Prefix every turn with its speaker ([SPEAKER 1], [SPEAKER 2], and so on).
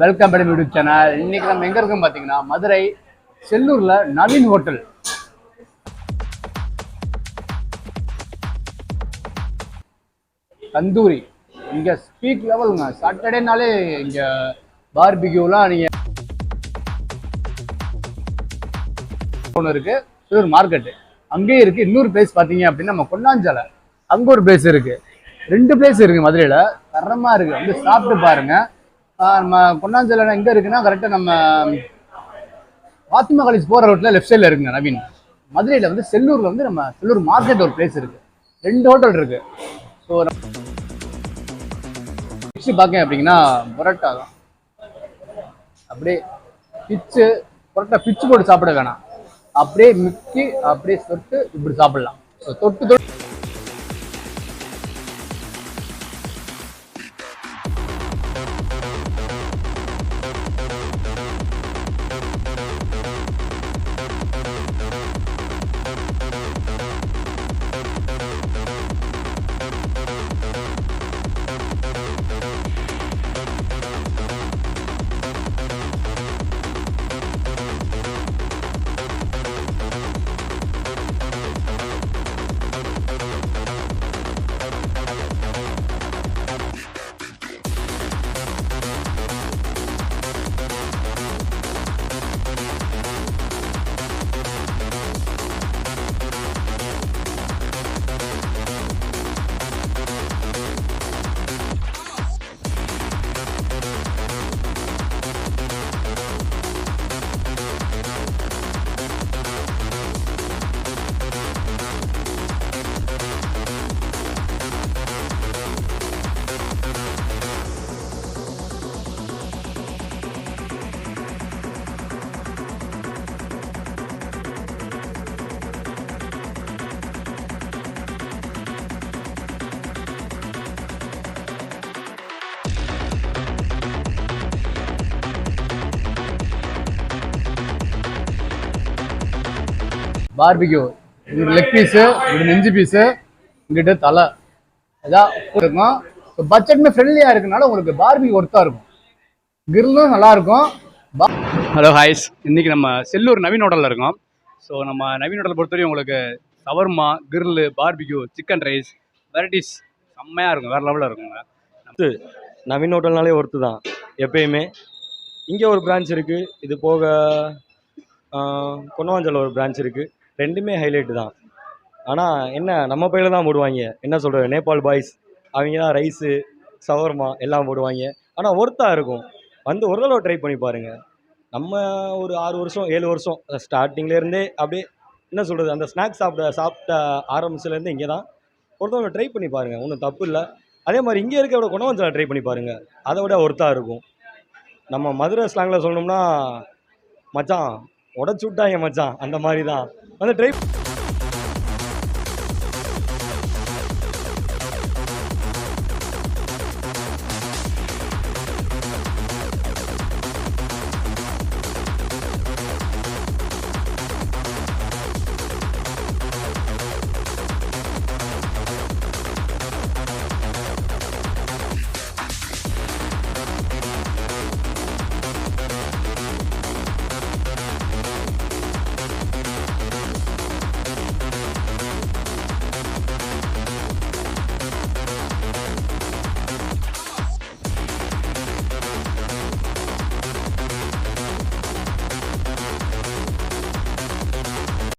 [SPEAKER 1] Welcome madam YouTube channel இன்னைக்கு நம்ம எங்க இருக்கோம் பாத்தீங்கன்னா மதுரை செல்லூர்ல நவீன் ஹோட்டல். தந்தூரி. இங்க ஸ்பீக் லெவலுங்க சாட்டர்டேனாலே இங்க பார்பிக்யூலாம் நீங்க ஒன்று இருக்கு. செல்லூர் மார்க்கெட்டு அங்கேயே இருக்கு. இன்னொரு பிளேஸ் பார்த்தீங்க அப்படின்னா நம்ம கொண்டாஞ்சலை அங்கே ஒரு பிளேஸ் இருக்கு. ரெண்டு பிளேஸ் இருக்கு மதுரையில். தரமா இருக்கு. வந்து சாப்பிட்டு பாருங்க. நம்ம கொண்டாஞ்சலை எங்க இருக்குன்னா கரெக்டாக நம்ம பாத்திமா காலேஜ் போகிற ரோட்டில் லெஃப்ட் சைடுல இருக்குங்க நவீன். மதுரையில வந்து செல்லூர்ல வந்து நம்ம செல்லூர் மார்க்கெட் ஒரு பிளேஸ் இருக்கு. ரெண்டு ஹோட்டல் இருக்கு. ஸோ ஃபிஷ் பார்க்க அப்படிங்கன்னா பரோட்டா தான். அப்படியே பிச்சு பரோட்டா பிச்சு போட்டு சாப்பிட வேணாம். அப்படியே மிக்கி அப்படியே சொட்டு இப்படி சாப்பிடலாம். ஸோ தொட்டு தொட்டு பார்பிக்யூ இது லெக் பீஸு இது நெஞ்சு பீஸு இங்கிட்ட தலை. இதான் இருக்கும். ஸோ பட்ஜெட்மே ஃப்ரெண்ட்லியாக இருக்கனால உங்களுக்கு பார்பிக்யூ ஒர்த்தாக இருக்கும். கிரில்லும் நல்லா இருக்கும். ஹலோ ஹாய்ஸ் இன்னைக்கு நம்ம செல்லூர் நவீன் ஹோட்டலில் இருக்கோம். ஸோ நம்ம நவீன் ஹோட்டல் பொறுத்தவரையும் உங்களுக்கு shawarma grill barbecue chicken rice varieties செம்மையாக இருக்கும். வேறு லெவலில் இருக்குங்க.
[SPEAKER 2] நவீன் ஹோட்டல்னாலே ஒர்த்து தான் எப்பயுமே. இங்கே ஒரு பிரான்ச் இருக்குது இது போக பொன்னவாஞ்சல் ஒரு பிரான்ச் இருக்குது ரெண்டுமே ஹைலைட்டு தான். ஆனால் என்ன நம்ம பையில தான் போடுவாங்க. என்ன சொல்கிறது நேபாள் பாய்ஸ் அவங்க தான் ரைஸு சவர்மா எல்லாம் போடுவாங்க. ஆனால் ஒர்த்தாக இருக்கும். வந்து ஒரு தடவை ட்ரை பண்ணி பாருங்கள் நம்ம ஒரு ஆறு வருஷம் ஏழு வருஷம் ஸ்டார்டிங்லேருந்தே அப்படியே என்ன சொல்கிறது அந்த ஸ்நாக்ஸ் சாப்பிட சாப்பிட்ட ஆரம்பிச்சிலேருந்து இங்கே தான். ஒரு தடவை ட்ரை பண்ணி பாருங்கள் ஒன்றும் தப்பு இல்லை. அதே மாதிரி இங்கே இருக்க விட குணவஞ்சலை ட்ரை பண்ணி பாருங்கள் அதை விட ஒர்த்தாக இருக்கும். நம்ம மதுரை ஸ்லாங்கில் சொல்லணும்னா மச்சான் உடச்சு விட்டாங்க மச்சான். அந்த மாதிரி தான் வந்து ட்ரை